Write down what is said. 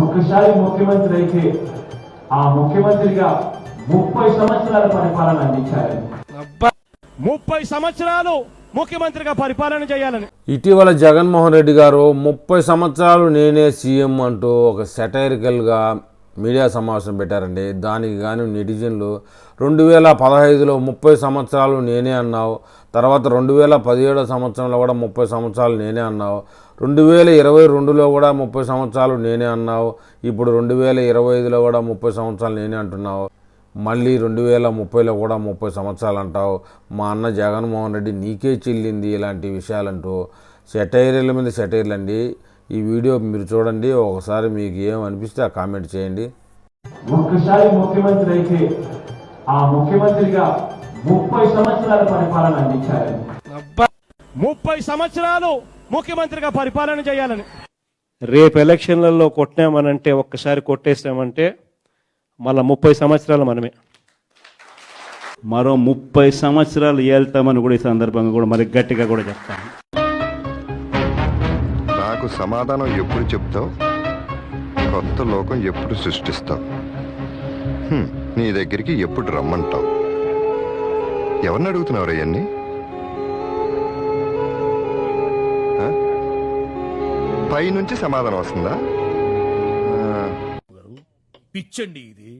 ఒక్కసారి ముఖ్యమంత్రి అయితే ఆ ముఖ్యమంత్రిగా ముప్పై సంవత్సరాల పరిపాలన అందించారని. అబ్బా! ముప్పై సంవత్సరాలు ముఖ్యమంత్రిగా పరిపాలన చేయాలని. ఇటీవల జగన్మోహన్ రెడ్డి గారు ముప్పై సంవత్సరాలు నేనే సీఎం అంటూ ఒక సెటైరికల్గా మీడియా సమావేశం పెట్టారండి. దానికి గాను నెటిజన్లు రెండు వేల పదహైదులో ముప్పై సంవత్సరాలు నేనే అన్నావు. తర్వాత రెండు వేల పదిహేడో సంవత్సరంలో కూడా ముప్పై సంవత్సరాలు నేనే అన్నావు. రెండు వేల ఇరవై రెండులో కూడా ముప్పై సంవత్సరాలు నేనే అన్నావు. ఇప్పుడు రెండు వేల ఇరవై ఐదులో కూడా ముప్పై సంవత్సరాలు నేనే అంటున్నావు. మళ్ళీ రెండు వేల ముప్పైలో కూడా ముప్పై సంవత్సరాలు అంటావు. మా అన్న జగన్మోహన్ రెడ్డి నీకే చెల్లింది ఇలాంటి విషయాలంటూ. సెటైర్ల మీద సెటైర్లు అండి ఈ వీడియో మీరు చూడండి ఒకసారి మీకు ఏం అనిపిస్తే ఆ కామెంట్ చేయండి. ఒక్కసారి ముఖ్యమంత్రి అయితే ఆ ముఖ్యమంత్రిగా ముప్పై సంవత్సరాల పరిపాలన అందించారని అబ్బా ముప్పై సంవత్సరాలు ముఖ్యమంత్రిగా పరిపాలన చేయాలని. రేపు ఎలక్షన్లలో కొట్టామనంటే ఒక్కసారి కొట్టేసామంటే మళ్ళా ముప్పై సంవత్సరాలు మనమే. మరో ముప్పై సంవత్సరాలు ఏళ్తామని కూడా ఈ సందర్భంగా కూడా మరి గట్టిగా కూడా చెప్తాను. నాకు సమాధానం ఎప్పుడు చెప్తావు? కొత్త లోకం ఎప్పుడు సృష్టిస్తావు? నీ దగ్గరికి ఎప్పుడు రమ్మంటావు? ఎవరిని అడుగుతున్నావు అవన్నీ పైనుంచి సమాధానం వస్తుందా? పిచ్చండి ఇది.